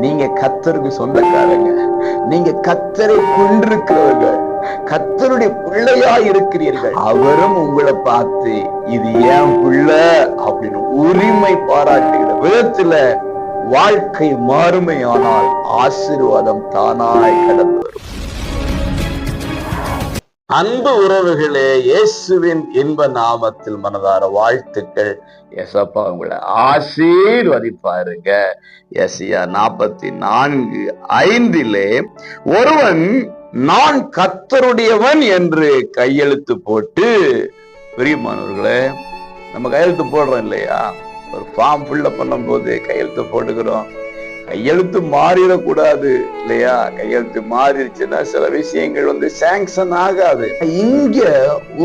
நீங்க கத்தருக்கு சொந்தக்காரங்க. நீங்க கத்தரை கொண்டிருக்கிறவர்கள் கத்தருடைய பிள்ளையா இருக்கிறீர்கள். அவரும் உங்களை பார்த்து இது ஏன் பிள்ளை? அப்படின்னு உரிமை பாராட்டுகிற விதத்துல வாழ்க்கை மாறுமையானால் ஆசீர்வாதம் தானாய் கடந்து வரும். அன்பு உறவுகளே இயேசுவின் இன்ப நாமத்தில் மனதார வாழ்த்துக்கள். எசப்பா உங்களை ஆசீர்வதிப்பாருங்க. எஸ்யா நாற்பத்தி நான்கு ஐந்திலே ஒருவன் நான் கத்தருடையவன் என்று கையெழுத்து போட்டு பிரியமானவர்களே நம்ம கையெழுத்து போடுறோம் இல்லையா? ஒரு ஃபார்ம் ஃபில்லப் பண்ணும்போது கையெழுத்து போட்டுக்கிறோம். கையெழுத்து மாறிடக்கூடாது இல்லையா? கையெழுத்து மாறிடுச்சுன்னா சில விஷயங்கள் வந்து சாங்ஷன் ஆகாது. இங்க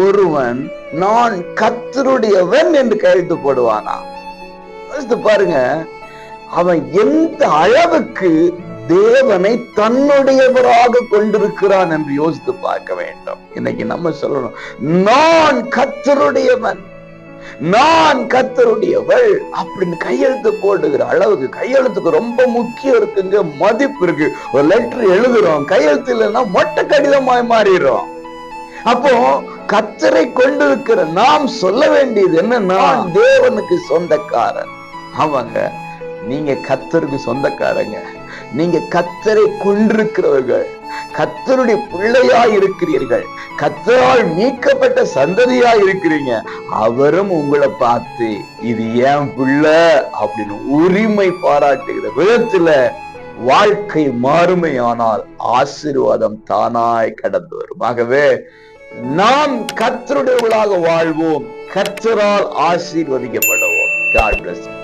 ஒருவன் நான் கத்தருடையவன் என்று கையெழுத்து போடுவானா யோசித்து பாருங்க அவன் எந்த அளவுக்கு தேவனை தன்னுடையவராக கொண்டிருக்கிறான் என்று யோசித்து பார்க்க வேண்டும். இன்னைக்கு நம்ம சொல்லணும் நான் கத்தருடையவன் நான் கத்தருடையவள் அப்படின்னு கையெழுத்து போடுகிற அளவுக்கு கையெழுத்துக்கு ரொம்ப முக்கியம் இருக்குங்க மதிப்பு இருக்கு. ஒரு லெட்டர் எழுதுறோம் கையெழுத்து இல்லைன்னா மொட்டை கடிதமாய் மாறிடுறோம். அப்போ கத்தரை கொண்டிருக்கிற நாம் சொல்ல வேண்டியது என்ன? நான் தேவனுக்கு சொந்தக்காரன். அவங்க நீங்க கத்தருக்கு சொந்தக்காரங்க. நீங்க கத்தரை கொண்டிருக்கிறவர்கள். கத்தருடைய பிள்ளையா இருக்கிறீர்கள் கத்தரால் நீக்கப்பட்ட சந்ததியா இருக்கிறீங்க அவரும் உங்களை பார்த்து இது ஏன் பிள்ளை? அப்படின்னு உரிமை பாராட்டுகிற விதத்துல வாழ்க்கை மாறுமையானால் ஆசீர்வாதம் தானாய் கடந்து வரும். ஆகவே நாம் கத்தருடையவர்களாக வாழ்வோம். கத்தரால் ஆசீர்வதிக்கப்படுவோம். God bless you.